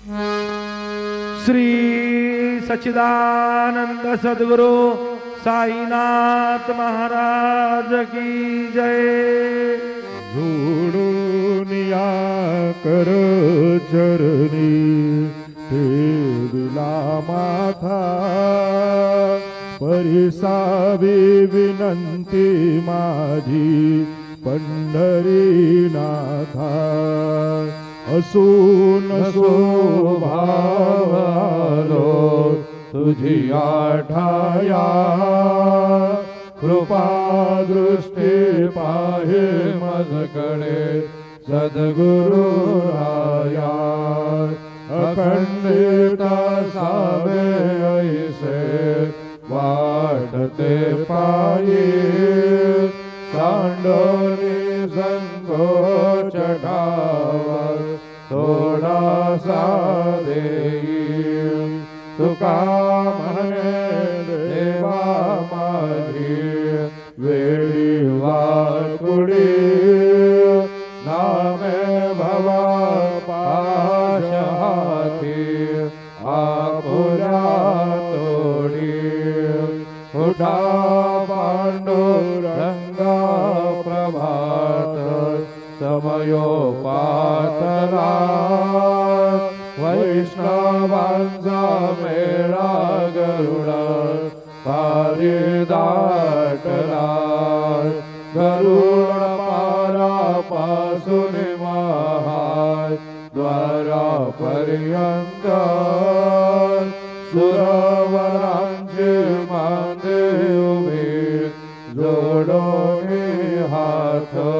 श्री सच्चिदानंद सद्गुरु साईनाथ महाराज की जय। जोडून या कर चरणी ठेविला माथा परिसावी विनंती माझी पंढरीनाथा। असून शोभावलो तुझी आठाया कृपा दृष्टी पाहे मजकडे सद्गुरु राया अखंडिता सावे ऐसे वाटते पायी सांडोनी संघो चढाव थोडासा देई तुका म्हणे देवा माझी। वेळी वाकुडी नामे भवा पाश हाती आपुरा तोडी। उठा पांडुरंगा प्रभात। समयो वेरा गरुडा गरुड पारा पासुनि महाय द्वारा पर्यन्त सुरव मन्दी जोडो हाथ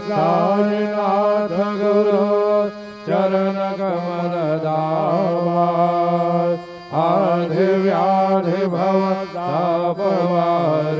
साईनाथ गुरु चरण कमल दावा। आधि व्याधि भव तापवारुणे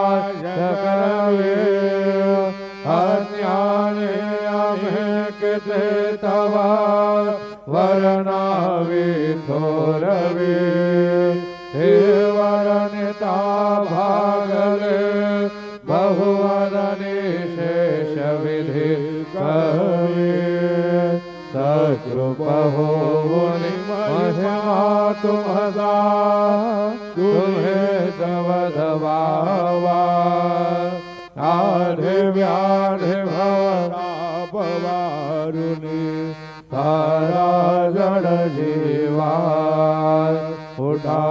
करवे अन्याने अमेकिते तवा वर्णावे थोरवे हे वरणिता भागले बहुवदने शेष विधि कवे सकृप हो महिमा तुम्हदा तुम्हें सवधवावा आधे व्याधे भवतापवारुणी तारा जड जीवा। उठा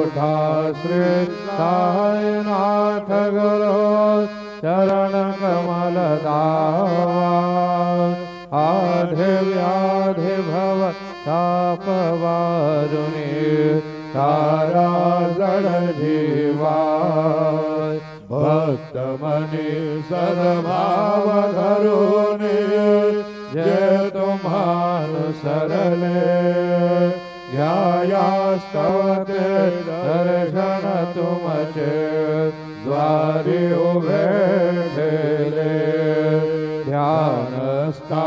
उठा, श्री साईनाथ गुरु, चरण कमल दावा आधे व्याधे भव तापवारुणी भावधरो सरले ध्यायास्तवते दर्शन तुमचे द्वारि उभे ध्यानस्ता ज्ञानस्ता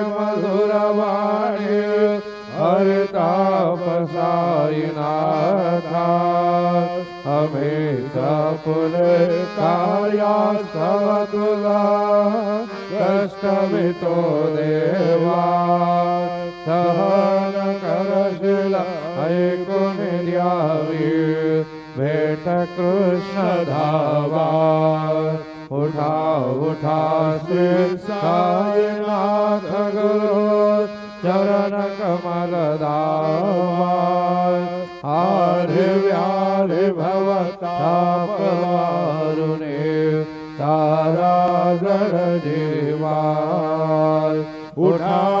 हमेशा फुले कार्या कष्टमितो देवा। सहन करशील भेट कृष्ण धावा। उठा उठा श्री साईनाथ गुरु। चरण कमल दावा भवतापवारुणे तारा जर जीवा उठा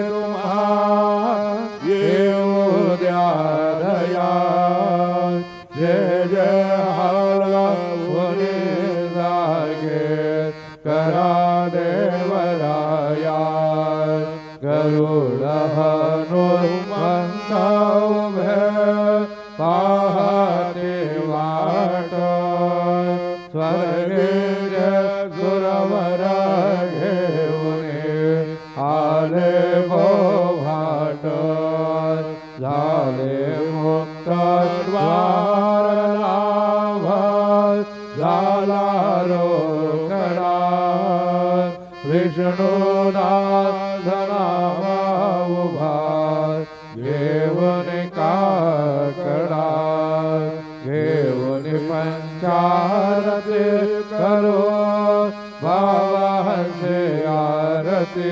पंचारती करो बाबांचे आरती।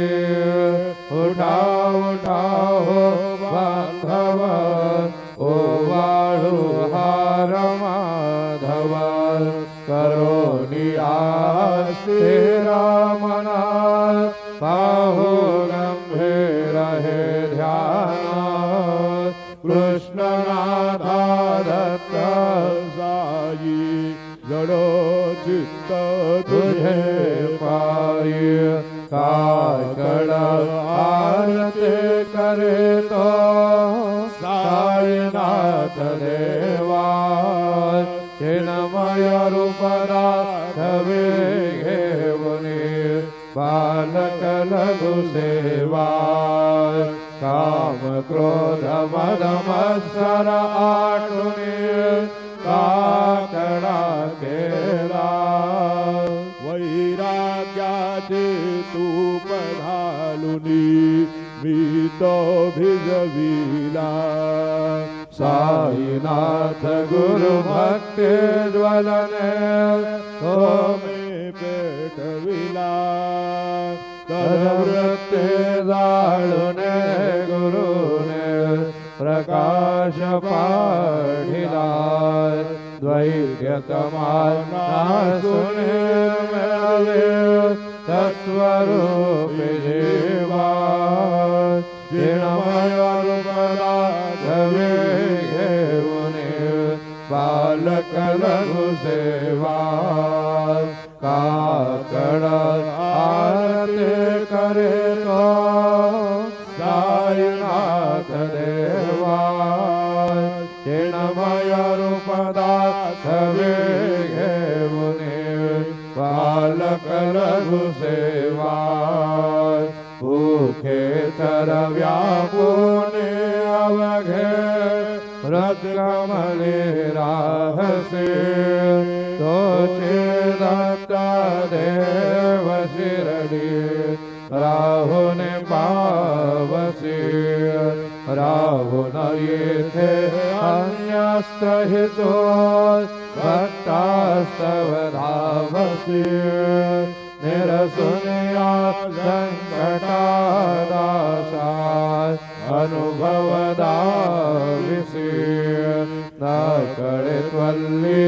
उठा उठा तुझे पायी काकड आरते करे तो। साईनाथ देवा, चिन्मय रूपदा धवे घेऊनी बालक लघु सेवा। काम क्रोध मद मत्सर आटुनी भिजविला साईनाथ गुरु भक्ती ज्वलने तो मी पेटविला। तदवृत्ते जाळुने गुरुने प्रकाश पाढिला द्वैत्यतमाना सुने मिळावे तस्वरूपी ਸਕਲ ਗੁਸੇਵਾ ਕਾਕੜਾ ਆਰਤ ਕਰੇ अन्यस्त्रहितो भक्तास्तव धावसी। निरसुनिया सङ्कटादाशा अनुभवदाविषि न करे त्वल्ली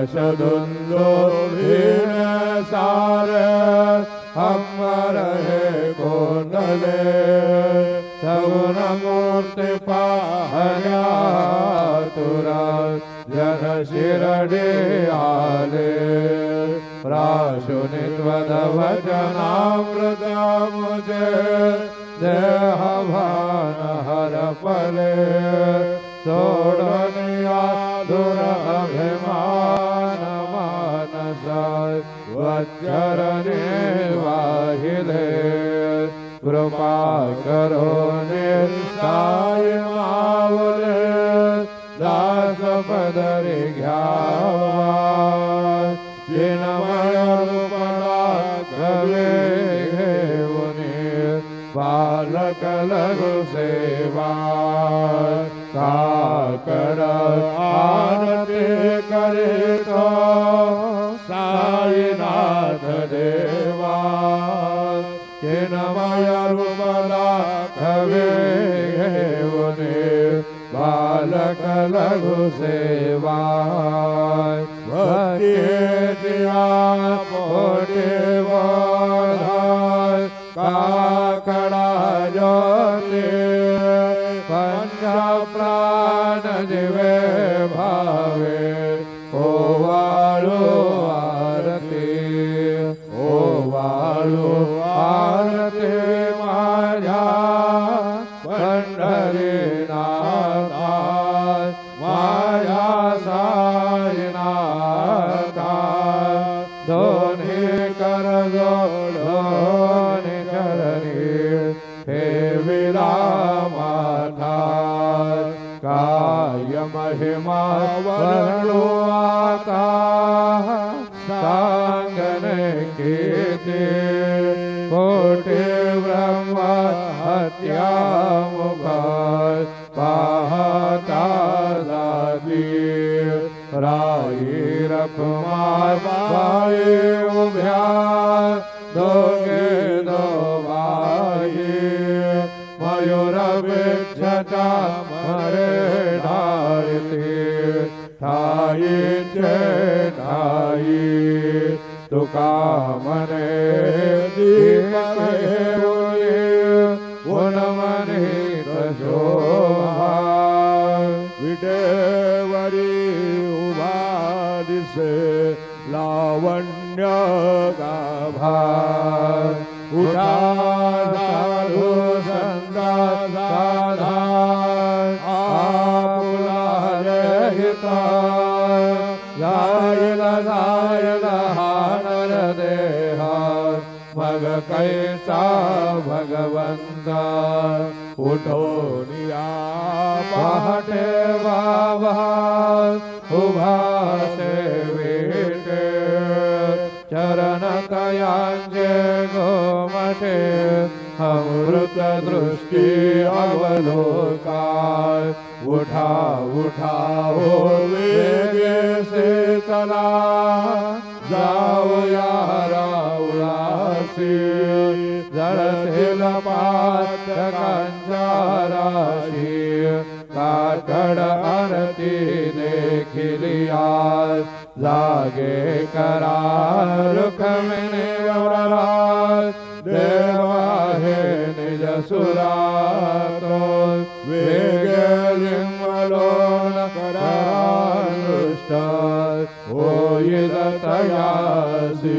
स्वद्रशदुन्दो दीन सार अमर है कोंडले सगुण मूर्ति पाहया तुरा जन शिरडे आले प्राशुनित्वद वचनामृत मुझे देह भान हर पले सोडनिया वचरणे वाहिले। कृपा करो निस्ताय मावले। दास पदरी घ्यावा। जिनमय रूपला गवे घेऊनी। बालक लघु सेवा सेवा मग कैसा भगवंता? उठो निया पहाटे बाबा उभा से वेटे चरण कयांचे गोमटे अमृत दृष्टी अवलोकाय। उठा उठा हो वेगे से चला जाओ राशी जळतील मातकांच्या राशी काठड आरती देखिलिया जागे करा रुखमिने गौरा देवा हे निज सुरातो वेगलिंगलोन करा नृष्ट होईल दतयासी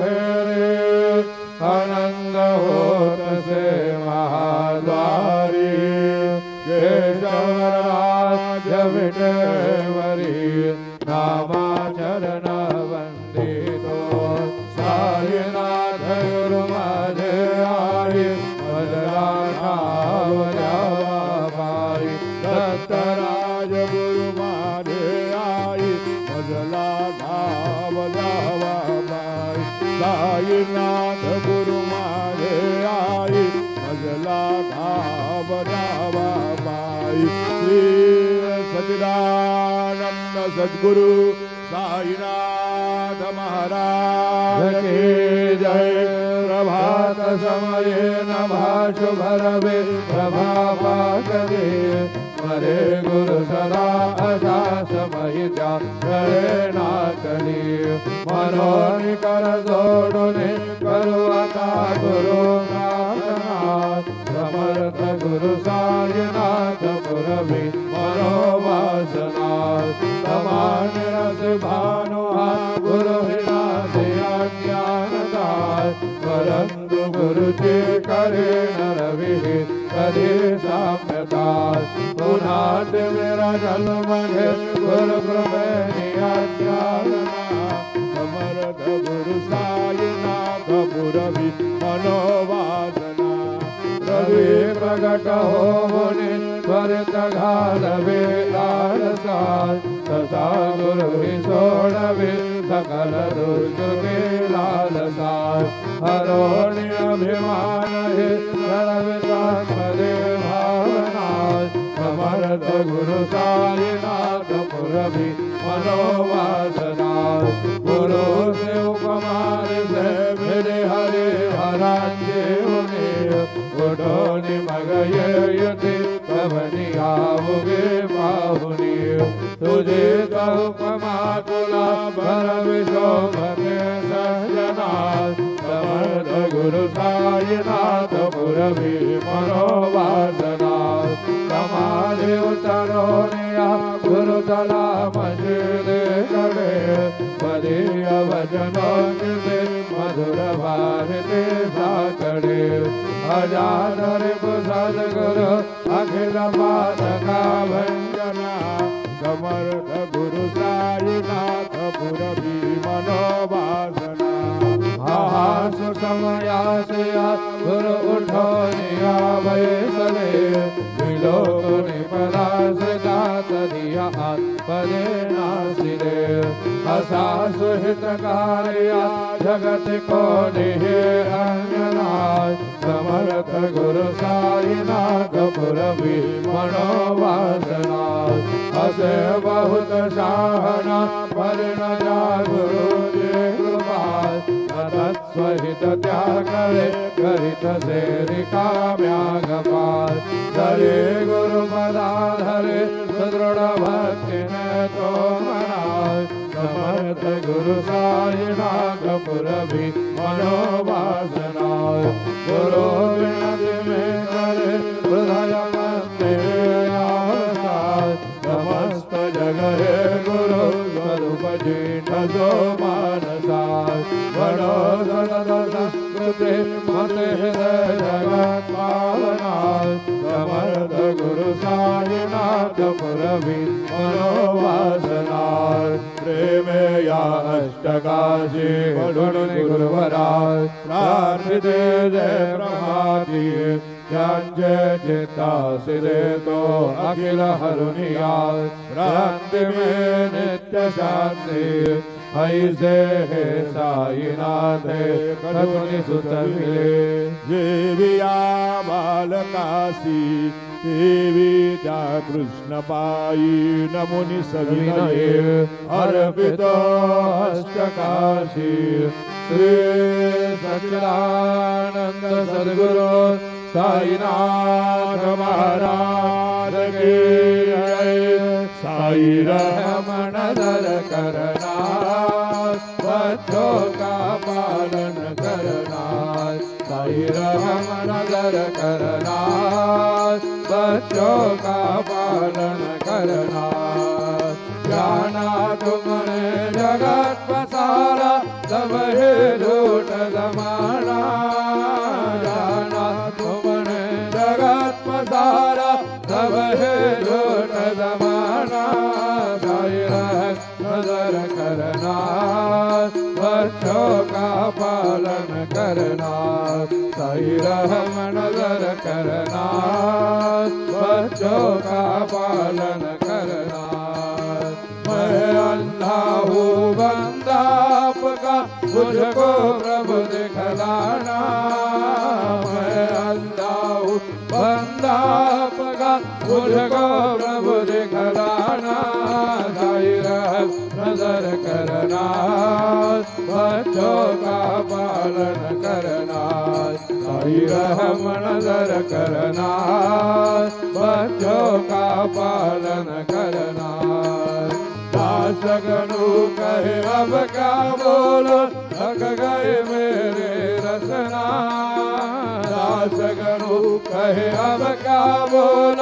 साईनाथ गुरु माझे आई मजला ठावल्याबाई श्री सचिदानंद सद्गुरु साईनाथ महाराज की जय। प्रभात समये नभा शुभ रवे प्रभा पाकदे मरे गुरु सदा अजा समयिता करे नाकली मनोनिकर जोडुने करू आता गुरु समर्थ गुरु साईनाथ पुरवी मनोवासना समान रस भानु गुरु विनाशे अज्ञानदाय परंतु गुरुचे करे नरवी कधी साम्यता पुन्हा ते मेरा जन्म घे गुरु समर्थ गुरु साईनाथ पुरवी मनोवासना। रवी प्रगट होने त्वरित घालवे लालसाय तसा गुरु सोडवे। सकल दुष्कृते लालसाय हरोणि अभिमान हे सर्वतात्मदे भावना समर्थ गुरु साईनाथ पुरवी मनोवासना गुरु से उपमार से मेरे हरे हरांजे उन्हें उठोनि मगये यति कवनि आवगे बाहुनि। तुझे उपमा तुला भर विशोभ में समर्थ गुरु साईनाथ पुरवी मनोवासना समाधि उतरो निया गुरु तला मस्जिद करे पदिय वचनो निदे मधुर भारते साकड़े अजानर प्रसाद गुरु अखिल पादका भंजना समर्थ गुरु साईनाथ पुरवी मनोवासना गुरु उठो निया वैसले विलोकनि पदास जात दिया नासिरे जगत को निहे समर्थ गुरु साईनाथ पुरवी मनोवासना असे बहुत शाहना परिण जा गुरु तत्स्वहित त्याग करे, करित से रिकाम्यागपाल धरे गुरु पदाधरे सुदृढ़ भक्ति में तो समर्थ गुरु साईनाथ पुरभी मनोवासनाय गुरु विनति में करे, हृदय मानसाय बड़ो सदद संस्कृति मत हृदय जगत पावनाय समर्थ गुरु साईनाथ पुरवी मनोवासनाय प्रेम या अष्टकाशी गुरुनि गुरुवराय प्रार्थिते जय प्रभाती ज्ञानजय चित्तासिदे तो अखिल हरुनिया भ्रांति में नित्य शांति ऐसे साई साईनाथ, करुणि सुत मिले देविया बालकासी देवी जा कृष्ण पाई न नमुनि सविनये, अर्पित अष्टकाशी। श्री सचिदानंद सद्गुरु साईनाथ महाराज के साई रमण दल करना बच्चों का पालन करना रहम नगर करना बच्चों का पालन करना का पालन करना सही रहम नज़र करना। बच्चों का पालन करना, मैं अंधा हूँ, बंदा आपका, मुझको प्रभु दिखलाना। मैं अंधा हूँ, बंदा आपका, मुझको प्रभु दिखलाना। सही रहम नज़र करना। रमण दर करना बच्चों का पालन करना दास गणु कहे अब क्या बोलो थक गए मेरे रसना दास गणु कहे अब क्या बोलो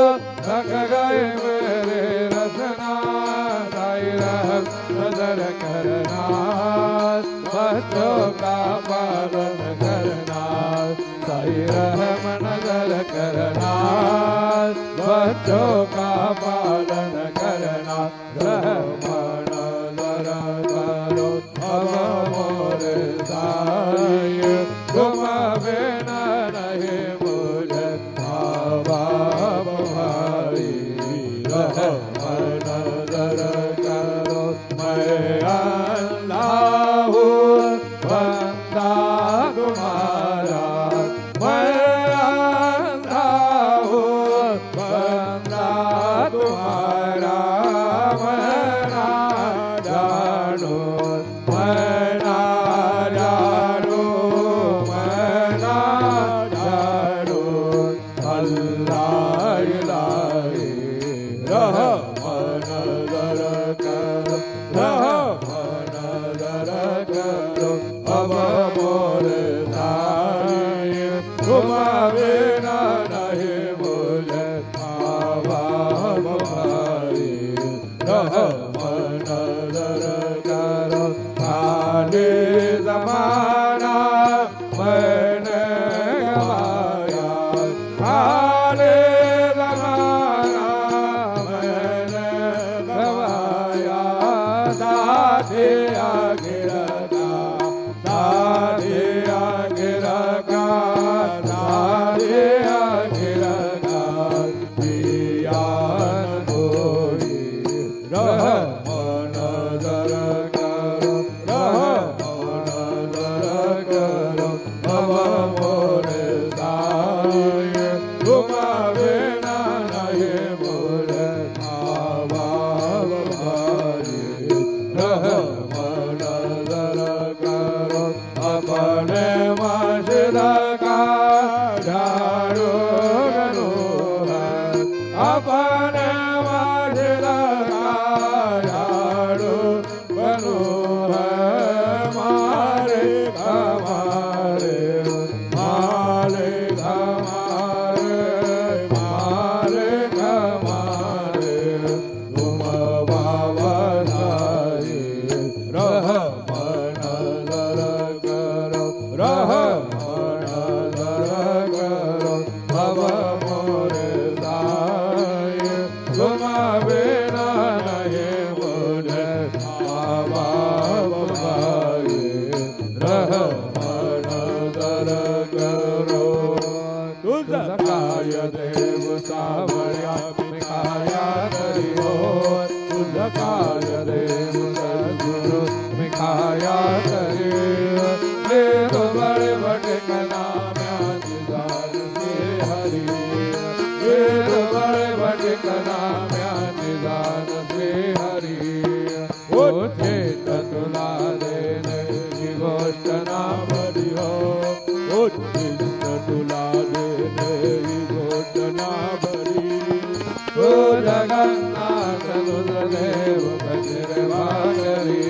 वासुदेव गजरवाचरे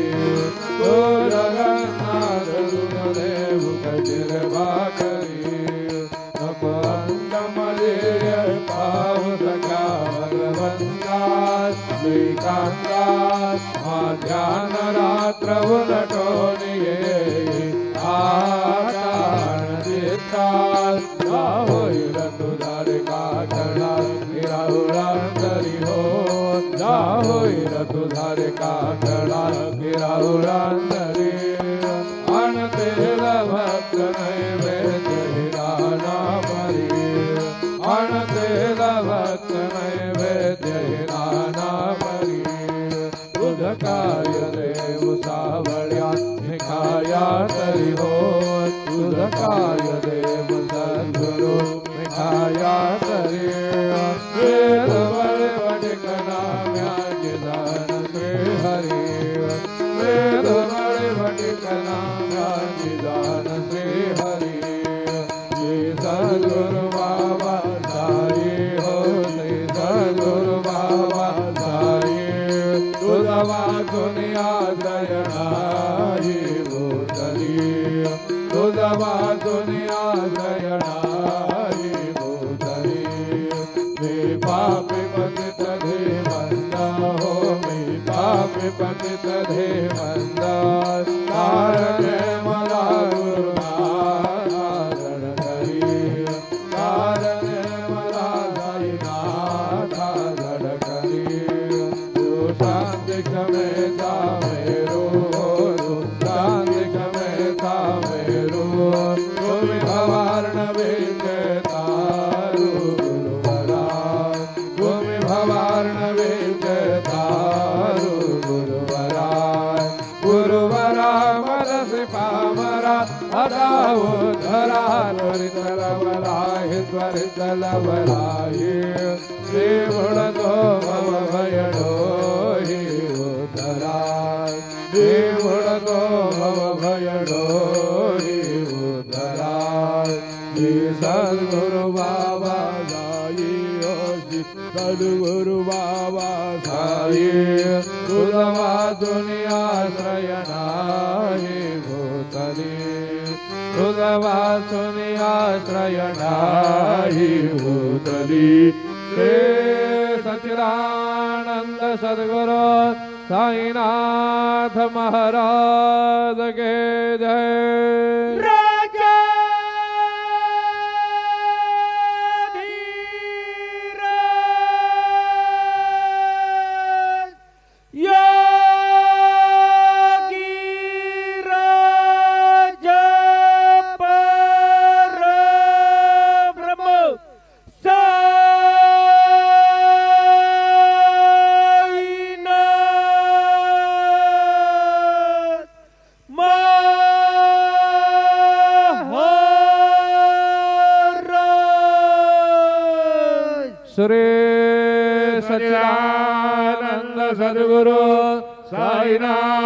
तो जगन्नाथ सुदेव गजरवाचरे तप अंगमले पाव सखा भगवंदास श्रीकांतास रे कातडा गिराळुरा लवलाये। देवणतो मम भयडोहि उदराय। देवणतो मम भयडोहि उदराय। सद्गुरु बाबा साई सद्गुरु बाबा साई गुरुवा दुनिया शयनाहि भूतले। सुनवा सुनिया शयनाहि न्द्रे सचिरानन्द सद्गुरु साईनाथ महाराज के जय। Sadhguru Sainam